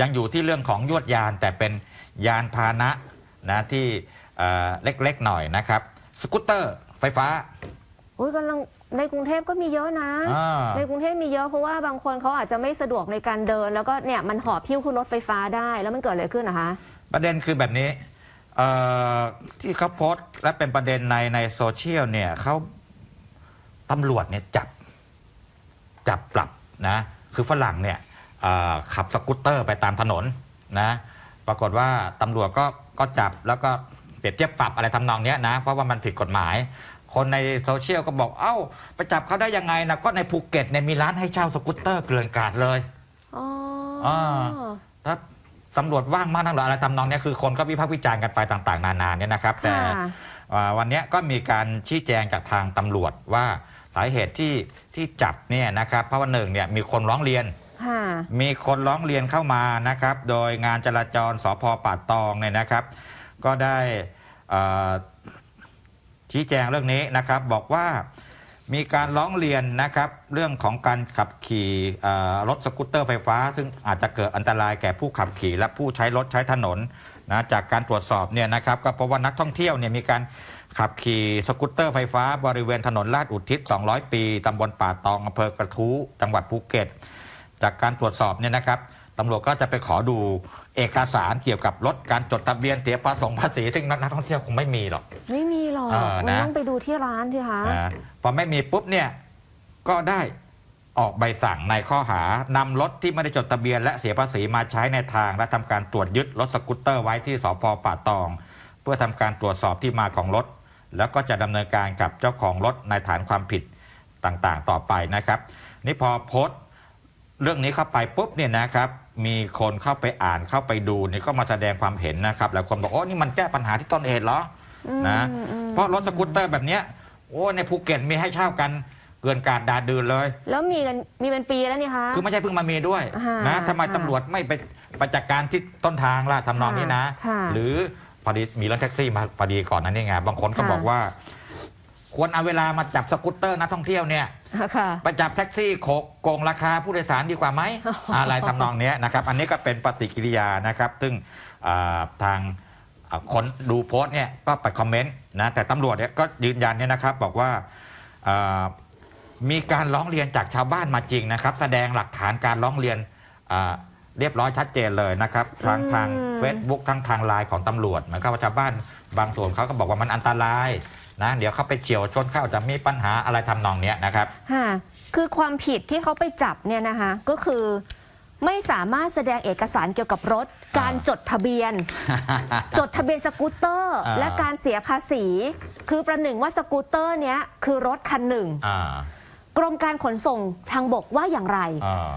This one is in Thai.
ยังอยู่ที่เรื่องของยวดยานแต่เป็นยานพาหนะนะที่เอ่อเล็กๆหน่อยนะครับ สกูตเตอร์ไฟฟ้า อุ้ยกำลังในกรุงเทพก็มีเยอะนะ อ่า ในกรุงเทพมีเยอะเพราะว่าบางคนเขาอาจจะไม่สะดวกในการเดิน แล้วก็เนี่ยมันหอบพิ้วขึ้นรถไฟฟ้าได้แล้วมันเกิดอะไรขึ้นนะคะ ประเด็นคือแบบนี้เอ่อที่เขาโพสต์และเป็นประเด็นในในโซเชียลเนี่ยเขาตำรวจเนี่ยจับ จับปรับนะ คือฝรั่งเนี่ยเอ่อ ขับสกูตเตอร์ไปตามถนนนะปรากฏว่าตำรวจก็ก็จับแล้วก็เปรียบเทียบปรับอะไรทำนองเนี้ยนะเพราะว่ามันผิดกฎหมาย คนในโซเชียลก็บอกเอ้า ไปจับเขาได้ยังไงนะก็ในภูเก็ตเนี่ยมีร้านให้เช่าสกูตเตอร์เกลื่อนกลาดเลยอ๋ออ่าถ้าตำรวจว่างมากนักหรออะไรทำนองเนี้ยคือคนก็วิพากษ์วิจารณ์กันไปต่างๆ นานาเนี่ยนะครับ แต่ค่ะอ่าวันเนี้ยก็มีการชี้แจงจากทางตำรวจว่าสาเหตุที่ที่จับเนี่ยนะครับเพราะว่าหนึ่งเนี่ยมีคนร้องเรียนค่ะ มีคนร้องเรียนเข้ามานะครับ โดยงานจราจรสพป่าตองเนี่ยนะครับ ก็ได้ชี้แจงเรื่องนี้นะครับ บอกว่ามีการร้องเรียนนะครับ เรื่องของการขับขี่รถสกูตเตอร์ไฟฟ้า ซึ่งอาจจะเกิดอันตรายแก่ผู้ขับขี่ และผู้ใช้รถใช้ถนนนะจากการตรวจสอบเนี่ยนะครับ ก็พบว่านักท่องเที่ยวเนี่ยมีการขับขี่สกูตเตอร์ไฟฟ้า บริเวณถนนลาดอุทิศ 200 ปี ตำบลป่าตองอำเภอกระทู้จังหวัดภูเก็ต จากการตรวจสอบเนี่ยนะครับตำรวจก็จะไปขอดูเอกสารเกี่ยวกับรถการจดทะเบียนเสียภาษีภาษีซึ่งนักท่องเที่ยวคงไม่มีหรอก ไม่มีหรอกเออมันนะต้องไปดูที่ร้านสิคะนะพอไม่มีปุ๊บเนี่ยก็ได้ออกใบสั่งในข้อหานำรถที่ไม่ได้จดทะเบียนและเสียภาษีมาใช้ในทาง และทำการตรวจยึดรถสกูตเตอร์ไว้ที่สพป่าตอง เพื่อทำการตรวจสอบที่มาของรถ แล้วก็จะดำเนินการกับเจ้าของรถในฐานความผิดต่างๆ ต่อไปนะครับ นี่พอโพสต์ เรื่องนี้เข้าไปปุ๊บเนี่ยนะครับมีคนเข้าไปอ่านเข้าไปดูนี่ก็มาแสดงความเห็นนะครับแล้วคนบอกโอ้นี่มันแก้ปัญหาที่ต้นเหตุเหรออมนะอืมเพราะรถสกูตเตอร์แบบเนี้ยโอ้ในภูเก็ตมีให้เช่ากันเกินการดาดืนเลย แล้วมีกันมีเป็นปีแล้วนี่คะคือไม่ใช่เพิ่งมามีด้วยอ่านนะทำไมค่ะตำรวจไม่ไปไปจัดการที่ต้นทางล่ะทำนองนี้นะค่ะหรือพอดีมีรถแท็กซี่มาพอดีก่อนนั้นนี่ไงบางคนก็ค่ะบอกว่า ควรเอาเวลามาจับสกูตเตอร์นักท่องเที่ยวเนี่ยค่ะ ไปจับแท็กซี่โขกโกงราคาผู้โดยสารดีกว่าไหมอะไรทำนองเนี้ยนะครับอันนี้ก็เป็นปฏิกิริยานะครับ ซึ่งอ่าทางอ่าคนดูโพสต์เนี่ยก็ไปคอมเมนต์นะแต่ตำรวจเนี่ยก็ยืนยันเนี่ยนะครับบอกว่าอ่ามีการร้องเรียนจากชาวบ้านมาจริงนะครับ แสดงหลักฐานการร้องเรียนอ่าเรียบร้อยชัดเจนเลยนะครับทางอืมทาง Facebook ทั้งทางไลน์ของตำรวจเหมือนกับว่าชาวบ้านบางส่วนเขาก็บอกว่ามันอันตราย นะเดี๋ยวเขาไปเฉียวชนเข้าจะมีปัญหาอะไรทำนองเนี้ยนะครับค่ะคือความผิดที่เขาไปจับเนี่ยนะคะก็คือไม่สามารถแสดงเอกสารเกี่ยวกับรถอ่าการจดทะเบียน จดทะเบียนสกูตเตอร์อ่าและการเสียภาษี คือประหนึ่งว่าสกูตเตอร์เนี้ยคือรถคันหนึ่งอ่ากรมการขนส่งทางบกว่าอย่างไรอ่า